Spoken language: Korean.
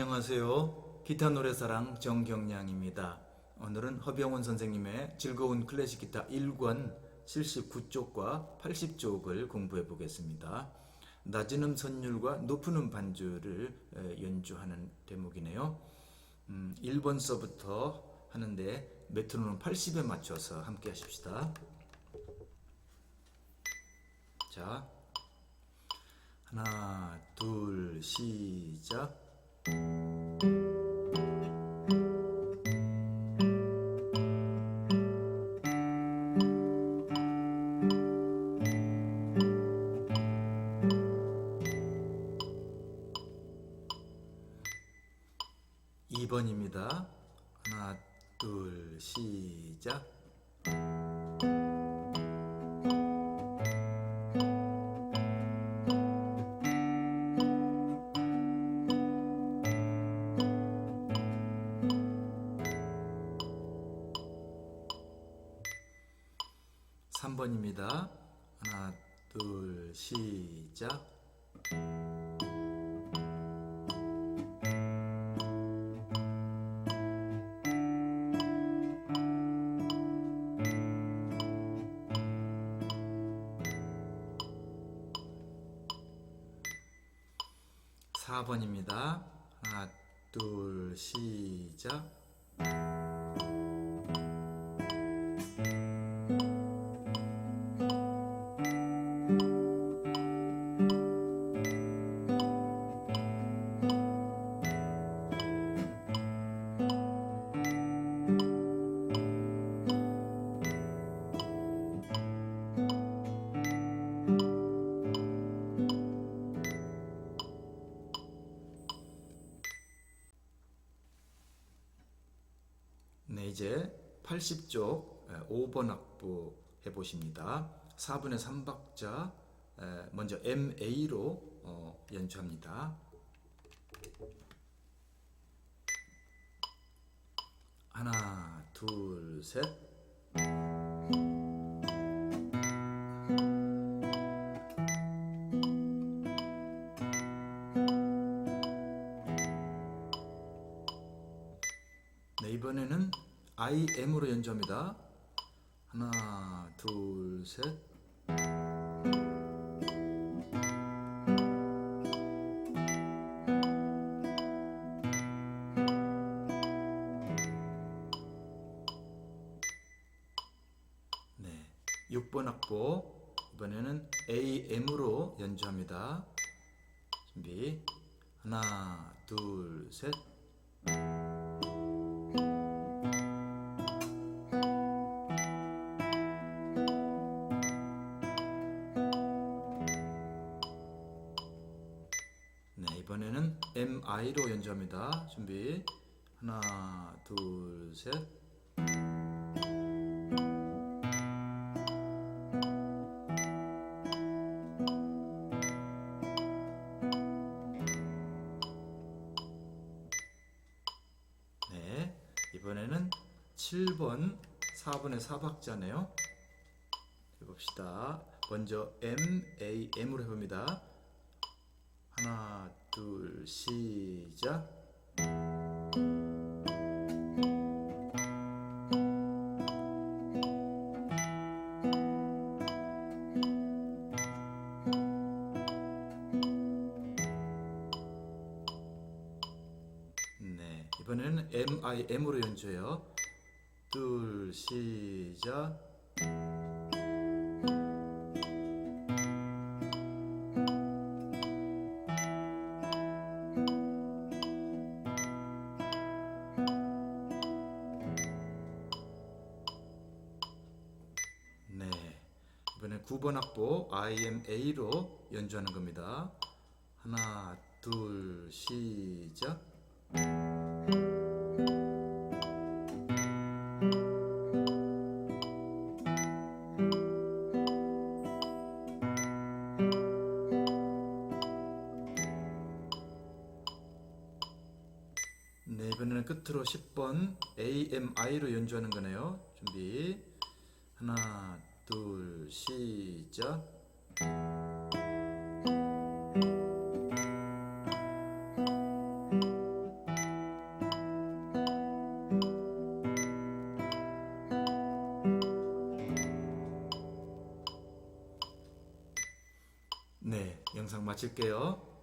안녕하세요. 기타 노래사랑 정경량입니다. 오늘은 허병훈 선생님의 즐거운 클래식 기타 1권 79쪽과 80쪽을 공부해 보겠습니다. 낮은 음 선율과 높은 음 반주를 에, 연주하는 대목이네요. 음, 1번서부터 하는데 메트로놈 80에 맞춰서 함께 하십시다. 자, 하나, 둘, 시작. 이번입니다 하나, 둘, 시작. 삼번입니다 하나, 둘, 시작. 사번입니다 하나, 둘, 시작. 이제 80쪽 5번 악보 해보십니다. 4분의 3박자 먼저 MA로 어, 연주합니다. 하나, 둘, 셋. IM으로 연주합니다. 하나, 둘, 셋. 네, 6번 악보 이번에는 AM으로 연주합니다. 준비 하나, 둘, 셋. MI로 연주합니다. 준비. 하나, 둘, 셋. 네, 이번에는 7번 4분의 4박자네요. 해봅시다. 먼저 M, A, M으로 해봅니다. 하나, 둘, 시작. 네, 이번에는 M, I, M으로 연주해요. 둘, 시작. 이번엔 9번 악보 IMA로 연주하는 겁니다. 하나, 둘, 시작. 네, 이번에는 끝으로 10번 AMI로 연주하는 거네요. 준비. 하나, 둘 시작. 네 영상 마칠게요.